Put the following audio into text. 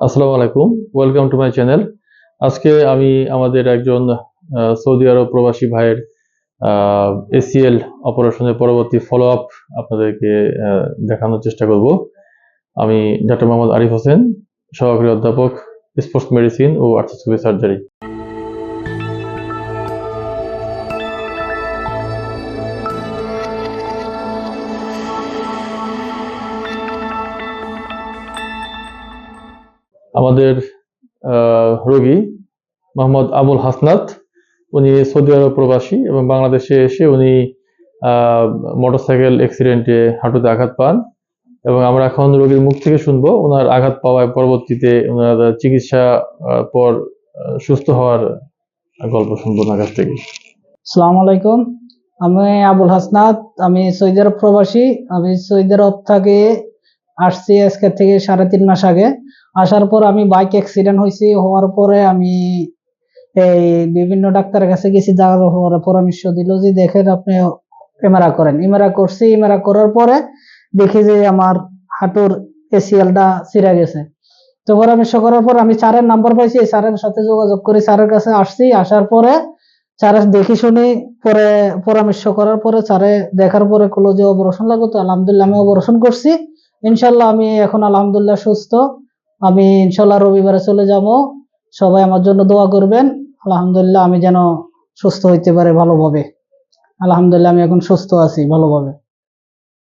আসসালামু আলাইকুম। Welcome to my channel আজকে আমি আমাদের একজন সৌদি আরব প্রবাসী ভাইয়ের এসিএল অপারেশনের পরবর্তী ফলো আপ আপনাদেরকে দেখানোর চেষ্টা করব। আমি ডক্টর মোহাম্মদ আরিফ হোসেন, সহকারী অধ্যাপক স্পোর্টস মেডিসিন ও আর্থোস্কোপি সার্জারি আমাদের রোগী মোহাম্মদ আবুল হাসনাত, উনি সৌদি আরব প্রবাসী এবং বাংলাদেশে এসে উনি মোটরসাইকেল অ্যাক্সিডেন্টে হাঁটুতে আঘাত পান এবং আমরা এখন রোগীর মুখ থেকে শুনব ওনার আঘাত পাওয়ায় পরবর্তীতে ওনার চিকিৎসা পর সুস্থ হওয়ার গল্প শুনব ওনার কাছ থেকে। আসসালামু আলাইকুম। আমি আবুল হাসনাত, আমি সৌদি আরব প্রবাসী। আমি সৌদি আরব থেকে আসছি আজকে থেকে সাড়ে তিন মাস আগে। আসার পর আমি বাইক অ্যাক্সিডেন্ট হয়েছি হওয়ার পরে আমি এই বিভিন্ন ডাক্তারের কাছে গেছি, যাওয়ার পরে পরামর্শ দিল যে দেখেন আপনি এমআরআই করেন। এমআরআই করছি এমআরআই করার পরে দেখি যে আমার হাঁটুর এসিএলটা ছিঁড়ে গেছে। তো পরামর্শ করার পর আমি স্যারের নাম্বার পাইছি স্যারের সাথে যোগাযোগ করে স্যারের কাছে আসছি। আসার পরে স্যার দেখি শুনি, পরে পরামর্শ করার পরে স্যারে দেখার পরে কলো যে অপারেশন লাগতো আলহামদুলিল্লাহ আমি অপারেশন করছি। ইনশাল্লাহ আমি এখন আলহামদুলিল্লাহ সুস্থ। আমি ইনশাল্লাহ রবিবারে চলে যাব। সবাই আমার জন্য দোয়া করবেন। আলহামদুলিল্লাহ আমি যেন সুস্থ হইতে পারে ভালোভাবে। আলহামদুলিল্লাহ আমি এখন সুস্থ আছি ভালোভাবে।